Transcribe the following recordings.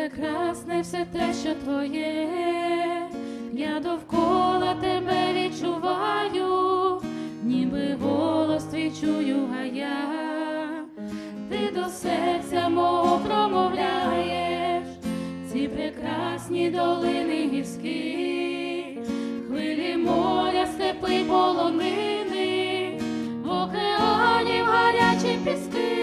прекрасне все те, що твоє, я довкола тебе відчуваю, ніби голос твій чую, а я, ти до серця мого промовляєш, ці прекрасні долини гірські, хвилі моря, степи полонини, в океанів гарячі піски,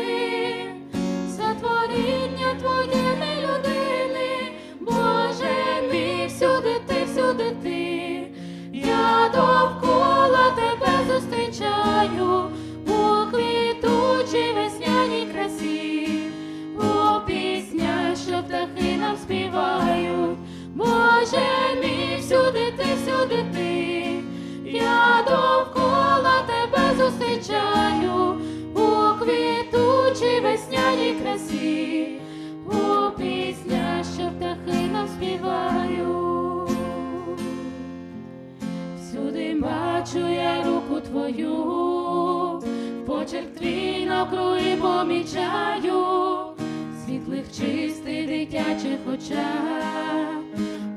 весняній у що птахи нам. Всюди бачу я руку твою, почерк твій на помічаю, світлих чистих дитячих очах,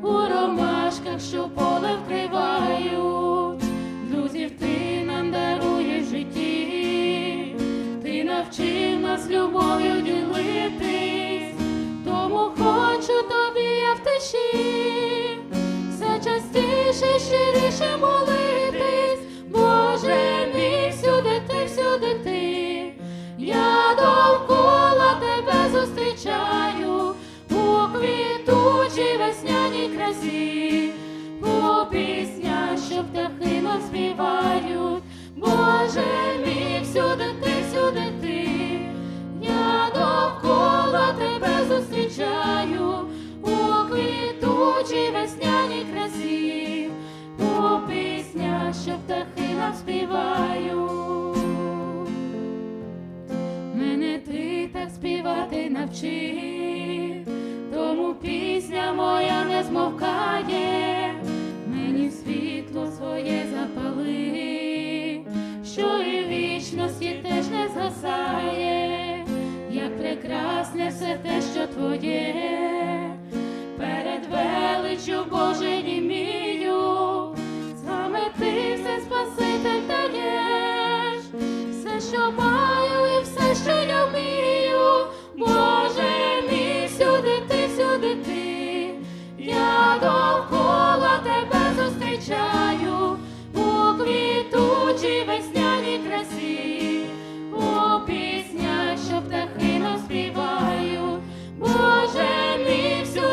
у ромашках, що поле вкривають, друзів ти нам даруєш житті, ти навчив нас любов'ю тиші все частіше, щиріше молитись, Боже мій, всюди ти, всюди ти, я довкола тебе зустрічаю у квітучій весняній красі, у пісня, що птахи нам співають, Боже мій, всюди ти, всюди ти, я довкола тебе зустрічаю птахи нам. Мене ти так співати навчив, тому пісня моя не змовкає, мені світло своє запали, що і вічності теж не згасає, як прекрасне все те, що твоє,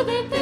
de